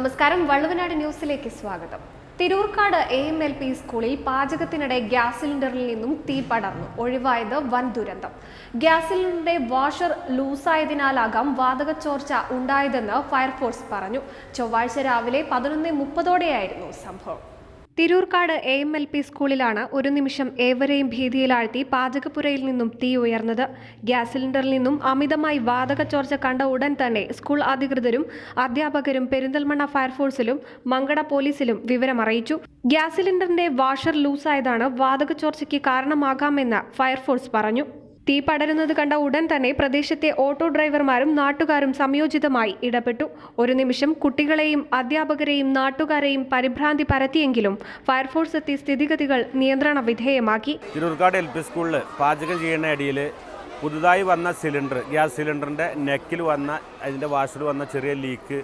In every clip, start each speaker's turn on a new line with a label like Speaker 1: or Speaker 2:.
Speaker 1: നമസ്കാരം. വള്ളുവനാട് ന്യൂസിലേക്ക് സ്വാഗതം. Thirurkad A M L P സ്കൂളിൽ പാചകത്തിനിടെ ഗ്യാസ് സിലിണ്ടറിൽ നിന്നും തീ പടർന്നു. ഒഴിവായത് വൻ ദുരന്തം. ഗ്യാസ് സിലിണ്ടറിന്റെ വാഷർ ലൂസായതിനാലാകാം വാതക ചോർച്ച ഉണ്ടായതെന്ന് ഫയർഫോഴ്സ് പറഞ്ഞു. ചൊവ്വാഴ്ച രാവിലെ പതിനൊന്ന് മുപ്പതോടെയായിരുന്നു സംഭവം. Thirurkad A M L P സ്കൂളിലാണ് ഒരു നിമിഷം ഏവരെയും ഭീതിയിലാഴ്ത്തി പാചകപ്പുരയിൽ നിന്നും തീ ഉയർന്നത്. ഗ്യാസ് സിലിണ്ടറിൽ നിന്നും അമിതമായി വാതക ചോർച്ച കണ്ട ഉടൻ തന്നെ സ്കൂൾ അധികൃതരും അധ്യാപകരും പെരിന്തൽമണ്ണ ഫയർഫോഴ്സിലും മങ്കട പോലീസിലും വിവരമറിയിച്ചു. ഗ്യാസ് സിലിണ്ടറിന്റെ വാഷർ ലൂസായതാണ് വാതക ചോർച്ചയ്ക്ക് കാരണമാകാമെന്ന് ഫയർഫോഴ്സ് പറഞ്ഞു. തീ പടരുന്നത് കണ്ട ഉടൻ തന്നെ പ്രദേശത്തെ ഓട്ടോ ഡ്രൈവർമാരും നാട്ടുകാരും സംയോജിതമായി ഇടപെട്ടു. ഒരു നിമിഷം കുട്ടികളെയും അധ്യാപകരെയും നാട്ടുകാരെയും പരിഭ്രാന്തി പരത്തിയെങ്കിലും ഫയർഫോഴ്സ് എത്തി സ്ഥിതിഗതികൾ നിയന്ത്രണ വിധേയമാക്കി.
Speaker 2: തിരൂർക്കാട് എൽ പി സ്കൂളിൽ പാചകം ചെയ്യുന്ന ഇടയിൽ പുതുതായി വന്ന സിലിണ്ടർ ഗ്യാസ് സിലിണ്ടറിന്റെ നെക്കിൽ വന്ന അതിന്റെ വാഷിൽ വന്ന ചെറിയ ലീക്ക്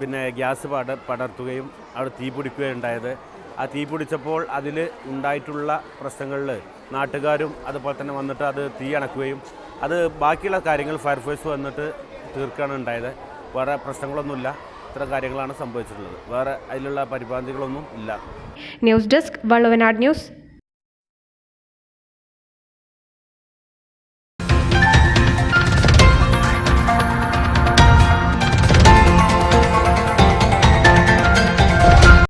Speaker 2: പിന്നെ ഗ്യാസ് പട പടർത്തുകയും അവിടെ തീ പിടിക്കുകയും ഉണ്ടായത് ആ തീ പിടിച്ചപ്പോൾ അതിൽ ഉണ്ടായിട്ടുള്ള പ്രശ്നങ്ങളിൽ നാട്ടുകാരും അതുപോലെ തന്നെ വന്നിട്ട് അത് തീ അണക്കുകയും അത് ബാക്കിയുള്ള കാര്യങ്ങൾ ഫയർഫോഴ്സ് വന്നിട്ട് തീർക്കുകയാണ് ഉണ്ടായത്. വേറെ പ്രശ്നങ്ങളൊന്നുമില്ല. ഇത്തരം കാര്യങ്ങളാണ് സംഭവിച്ചിട്ടുള്ളത്. വേറെ അതിലുള്ള പരിഭ്രാന്തികളൊന്നും ഇല്ല.
Speaker 1: News desk Valluvanad news.